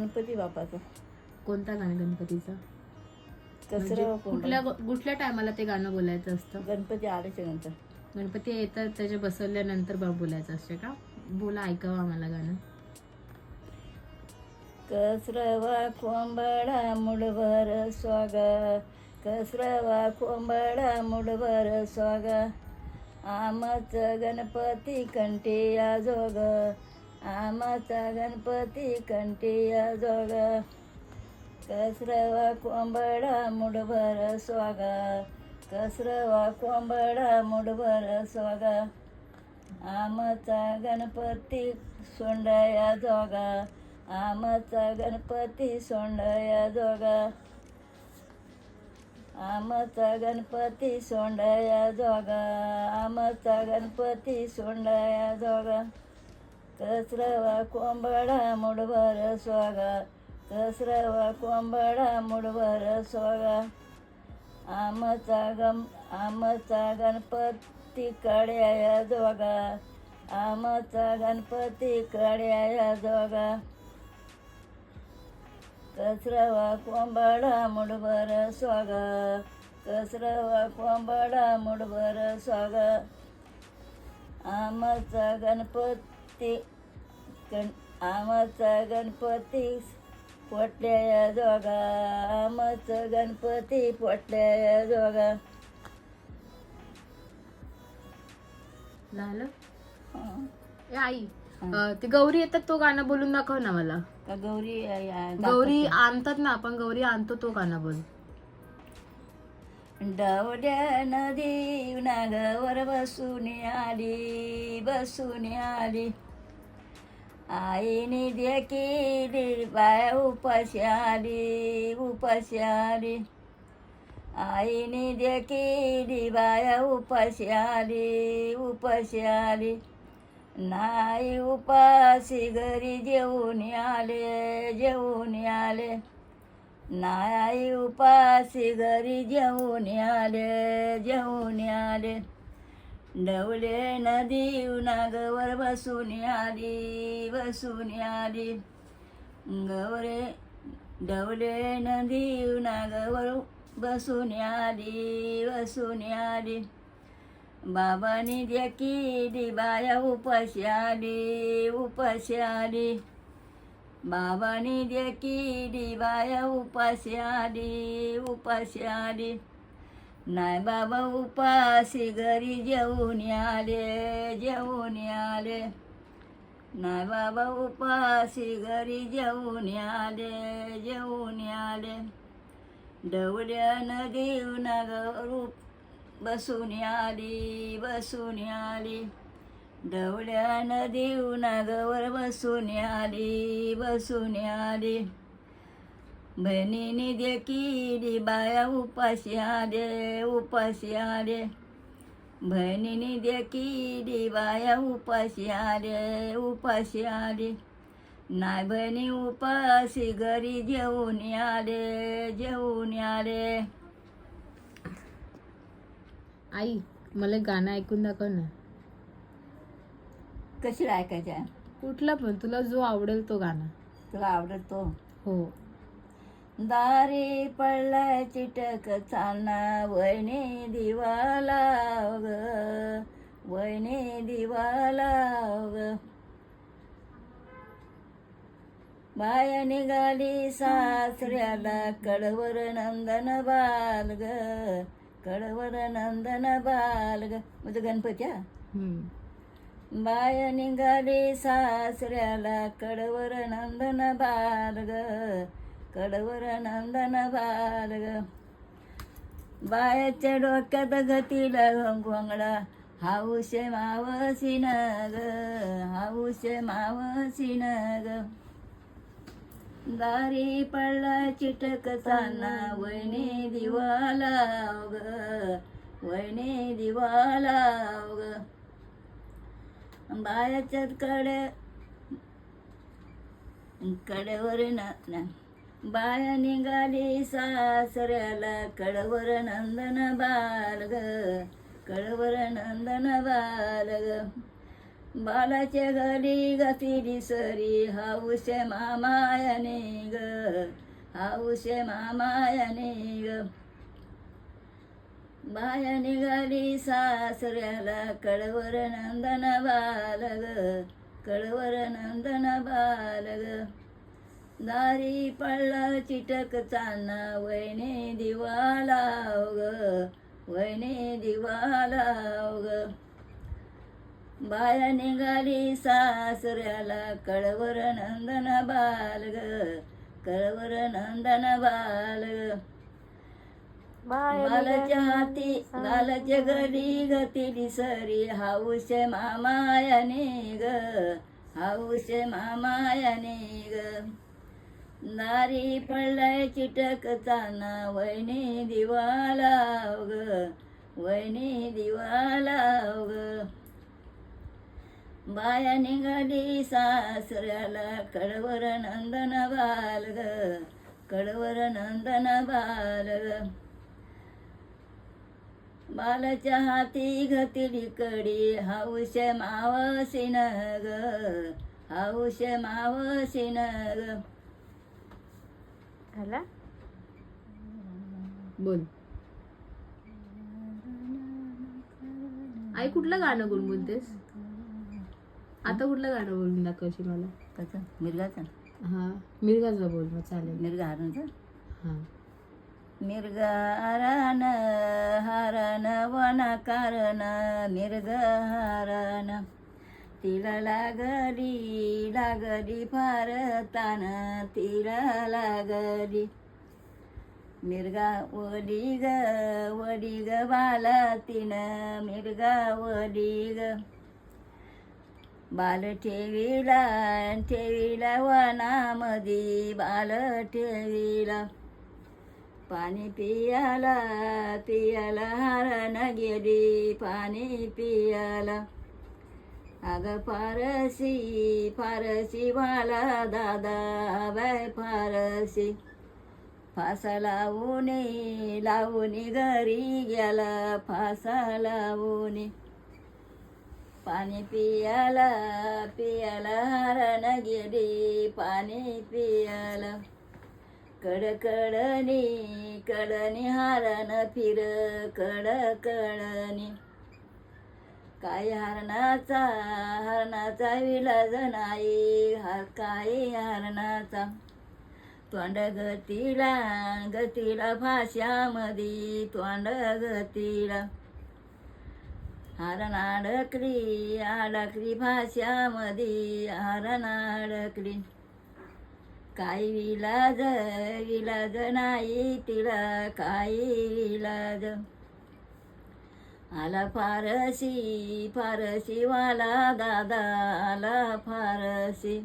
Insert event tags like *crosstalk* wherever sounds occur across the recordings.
बापाचं कोणता गाणं गणपतीचा? म्हणजे कुठल्या कुठल्या टायमाला ते गाणं बोलायचं असतं? गणपती आल्याच्यानंतर. गणपती येतात त्याच्या बसवल्यानंतर बा बोलायचं असते का? बोला ऐकावं आम्हाला गाणं. कसरवा कोंबडा मुडभर स्वागा. कसरवा कोंबडा मुडभर स्वागा. आमचा गणपती कंटिया जोग. आमचा गणपती कंटिया जोग. कसरवा कोंबडा मुडभर स्वागा. कसरवा कोंबडा मुडभर स्वागा. आमचा गणपती सोंडया जोगा. आमचा गणपती सोंडया जोगा. आमचा गणपती सोंडया जोगा. आमचा गणपती सोंडया जोगा. कसरवा कोंबडा मुडभर स्वागा कसरवा कोंबडा मुडभर स्वागा आमचा गम आमचा गणपती कड्या जोगा आमचा गणपती कड्या जोगा कसरवा कोंबडा मुडभर स्वागा कसरवा कोंबडा मुडभर स्वागा आमचा गणपती गण आमचा गणपती पोटल्या जोगा. आमचा गणपती पोटल्या जोगा. झालं हं. ए आई अं, ते गौरी येतात तो गाणं बोलून दाखव ना मला. का गौरी गौरी आणतात ना आपण गौरी आणतो तो गाणं बोल. डावड्या नदी नागावर बसून आली बसून आली. आईने देखील बाया उपाशी आली उपाशी आली आईने देखील बाया उपाशी आली उपाशी आली नाही उपासी घरी जेवून आले जेवून आले. नाही उपासी घरी जेवून आले जेवून आले. डवले नदी नागवर बसून आली बसून आली. गवरे डवले नदी नागवर बसून आली बसून आली. बाबानी देखी दिबाया उपाशी आली उपाशी आली. बाबानी देखी दिबाया उपाशी आली उपाशी आली. नाही बाबा उपाशी घरी जेवून आले जेवून आले. नाही बाबा उपाशी घरी जेवून आले जेवून आले. डवल्या नदी नागरू बसून आली बसून आली. डवल्या नदी नागवर बसून आली बसून आली. बहिणीने देखील बाया उपाशी आले उपाशी आले बहिणीने देखील बाया उपाशी आले उपाशी आले नाही बहिणी उपाशी घरी जेवून आले जेवून आले. आई मला गाणं ऐकून दाखव ना. कशी ऐकायच्या कुठला पण तुला जो आवडेल तो गाणं. तुला आवडतो हो. दारी पडला चिटक चालना वैने दिवाला ग. वैने दिवाला ग. बाया निघाली सासऱ्याला कडवर नंदन बाल ग. कडवर नंदन बाल ग. म्हणजे गणपती हा? हम्म. बाया निघाली सासऱ्याला कडवर नंदन बाल ग. कडवर नंदन बाल ग बायाच्या डोक्यात गतीला घोंगडा हाऊशे मावशी न ग हाऊशे मावशी न ग दारी पडला चिटक चालना वैने दिवाला ग दिवा लाव ग बायाच्या कडे कडेवर ना बाया निघाली सासऱ्याला कळवर नंदन बाल ग कळवर नंदन बाल ग बालाच्या गली गती सरी हाऊस मामायने ग हाऊस मामायने ग बाया निघाली सासऱ्याला कळवर नंदन बाल ग कळवर नंदन बाल ग दारी पडला चिटक चाना वैने दिवाला ग वैने दिवाला ग. बाया निघाली सासऱ्याला कळवर नंदन बाल ग कळवर नंदन बाल बालाच्या हाती गालाच्या गली गतीली सरी हाऊस मामायाने ग हाऊस मामायाने ग नारी पडलाय चिटकताना वहिनी दिवाला ग वैनी दिवाला ग बाया निघाली सासऱ्याला कडवर नंदन बाल ग कडवर नंदन बाल बालाच्या हाती घातली कडी हाऊश मावसिन ग हाऊश मावसिन ग झाला बोल. आई कुठलं गाणं गुणगुणतेस आता कुठलं गाणं बोलून दाखवशील मला? कसं मिरगाचं? हा. मिरगाजला बोल मग चालेल. मिरगा हरणचं हा. मिरगा हरण हरण वन कारण मिरग हरण तिला लागली लागली फार तान तिला लागली मिरगा वडी ग वडी ग बाला तिनं मिरगा वडी ग बाल ठेवीला ठेवीला वनामधी बाल ठेवीला. पाणी पियाला पियाला हरण गेली पाणी पियाला. अग फारसी फारसी वाला दादा बाय फारसी. फासा लावून लावून घरी गेला फासा लावून पाणी पियाला पियाला हरण गेली पाणी पियाला. कडकडणी कडणी हारण फिर कडकडणी काय हरणाचा हरणाचा विलाज नाही. हा काय हरणाचा? तोंड गतीला गतीला भाषामध्ये तोंड गतीला हरण अडकली अडकली भाषामध्ये हरण अडकली काही विलाज विलाज नाही तिला काही विलाज? आला फारसी फारसी वाला दादा आला फारसी.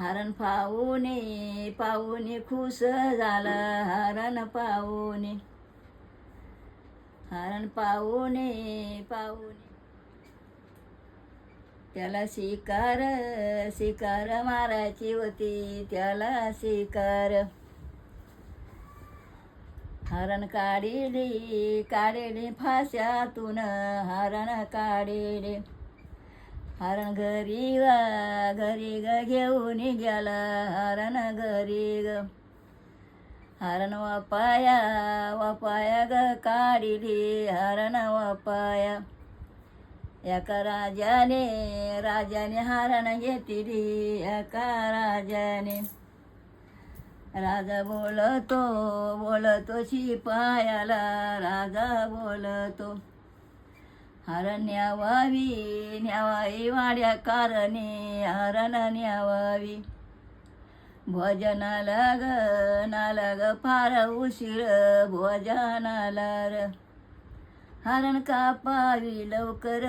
हरण पाहुणे पाहुणे खुश झाला हरण पाहुणे. हरण पाहुणे पाहुणे. त्याला शिकार शिकार मारायची होती त्याला शिकार. हरण काढिली काढिली फाश्यातून हरण काढिली. हरण घरी ग घरी ग घेऊन गेला हरण घरी ग. हरण वापाया वापाया ग काढिली हरण वापाया. एका राजाने राजाने हरण घेतली एका राजाने. राजा बोलतो बोलतो शिपायाला राजा बोलतो हरण न्यावावी न्यावावी वाड्या कारणे हरण न्यावावी भोजनाला ग नाला ग फार उशीर भोजनाला र. हरण कापावी लवकर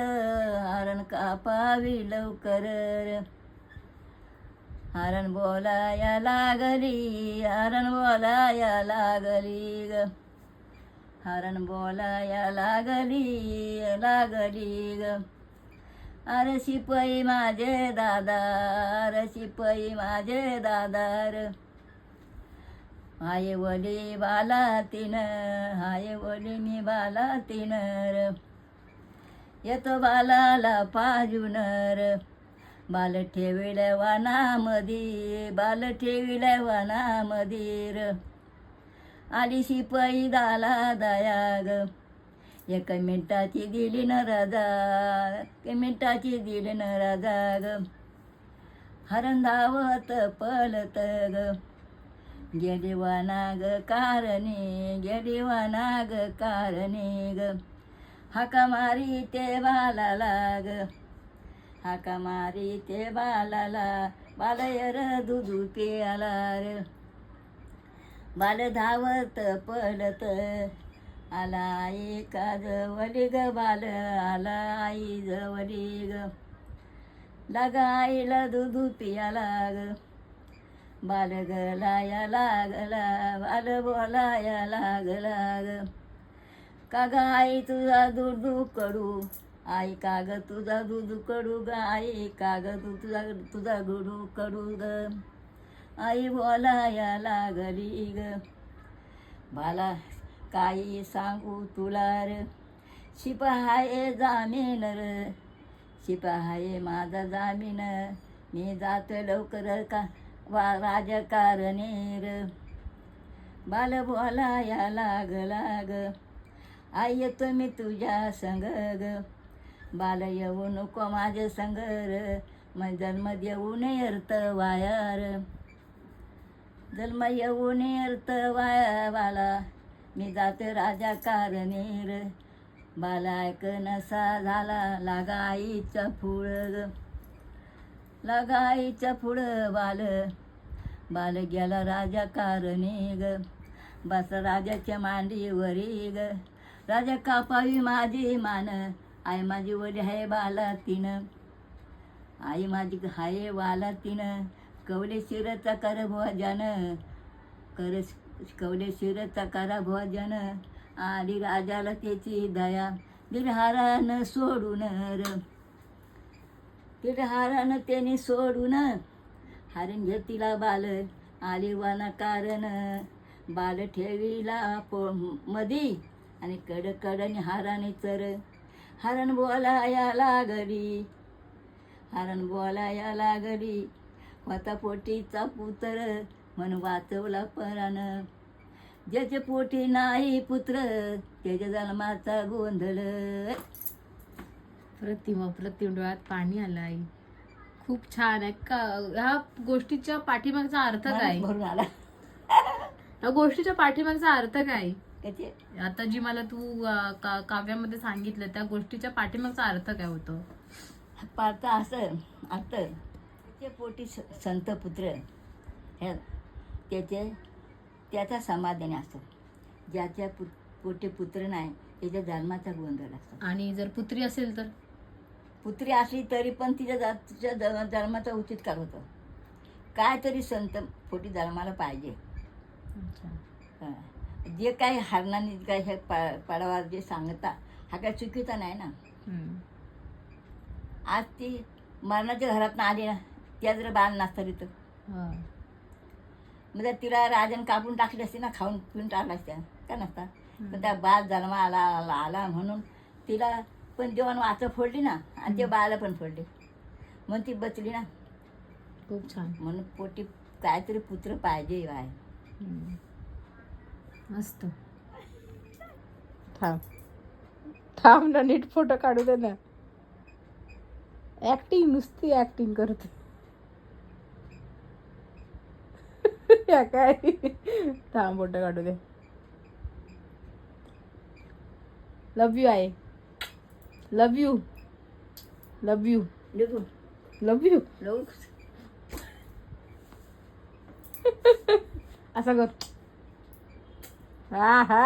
हरण कापावी लवकर हरण बोलाया लागली हरण बोलाया लागली ग. हरण बोलाया लागली लागली ग. अरे शिपई माझे दादा अरे शिपाई माझे दादार. हाय वली बाला तिन हाय वली मी बाला तिनर येतो बालाला पाजुनर बाल ठेविल्या वानामधी बाल ठेविल्या वानामधीर. आली शिपाई दाला दयाग. एक मिनिटाची दिली न राजा एक मिनिटाची दिली न राजा ग हरण धावत पलत ग गेली वानाग कारणे गेली वानाग कारणे ग. हाका मारी ते बाला लाग. हाका मारी ते बालाला बालयर दुधू पियाला रे बाल धावत पळत आला आई का जवली ग बाल? आला आई जवली ग. लागा आईला दुधू पियाला ग बाल गलाया लागला बाल बोलाया लागला ग का ग आई तुझा दूध कडू आई काग तुझा दूध कडू ग आई काग तू तुझा तुझा गुडू कडू ग. आई बोलाया लागली ग. बाला काही सांगू तुला र. शिपाहाये जामीन र. शिपाहाये माझा जामीन. मी जातो लवकर का वा राजकारणी र. बाल बोलाया लागला ग. आई येतो मी तुझ्या संग ग. बाल येऊ नको माझे संग र मग जन्म देऊ नये अर्थ वायार. जन्म येऊ नये अर्थ वाया बाला मी जाते राजा कारणीर बाला ऐक नसा झाला लागा फुळ ग. फुळ बाल बाल गेला राजा कारणी ग बस राजाच्या मांडीवरी ग. राजा कापावी माझी मान आई माझी वडी आहे बाला तिनं. आई माझी हाय वाला तिनं. कवले शिरचा कर भोजन कर कवले शिरचा करा भोजन आली राजाला त्याची दया. बिरहारानं सोडून र. बिरहारानं त्याने सोडून हारण घेतीला बाल. आली वाना कारण. बाल ठेवीला पो मधी. आणि कड कडनी हाराने चर. हरण बोलाया लागली. हरण बोलाया लागली. होता पोटीचा पुत्र म्हणून वाचवला परान ज्याचे पोटी नाही पुत्र त्याच्या जन्माचा गोंधळ. प्रतिम प्रतिम डोळ्यात पाणी आलं आई खूप छान आहे. का ह्या गोष्टीच्या पाठीमागचा अर्थ काय? भरून आला. या गोष्टीच्या पाठीमागचा अर्थ काय? त्याचे आता जी मला तू अं, का- काव्यामध्ये सांगितलं त्या गोष्टीच्या पाठीमागचा अर्थ काय होतो? पाहता असं आता त्याचे पोटी स- संत पुत्र हे त्याचे त्याचा समाधान असतो. ज्याच्या पु पोटी पुत्र नाही त्याच्या जन्माचा गोंधळ असतो. आणि जर पुत्री असेल तर? पुत्री असली तरी पण तिच्या जा- तिच्या ज- जन्माचा उचित काळ होतो. काय तरी संत पोटी जन्माला पाहिजे. अच्छा. हं. जे काही हरणाने काय हे पाडावा जे सांगता हा काय चुकीचा नाही ना. आज ती मरणाच्या घरात आली ना त्या जर बाल नसतं तिथं. म्हणजे तिला राजन कापून टाकली असते ना खाऊन पिऊन टाकला असत्या का नसता? पण त्या बाळ जन्मा आला आला आला म्हणून तिला पण जेवण वाचं फोडली ना आणि ते बाळाला पण फोडली. म्हणून ती बचली ना. खूप छान. म्हणून पोटी काहीतरी पुत्र पाहिजे आहे हम्म. मस्त. थांब. थांब ना नीट फोटो काढू दे ना. ऍक्टिंग नुसती ऍक्टिंग करते. *laughs* या काय? थांब फोटो काढू दे. लव यू आहे love you love you love you लिहू असं कर. हा हा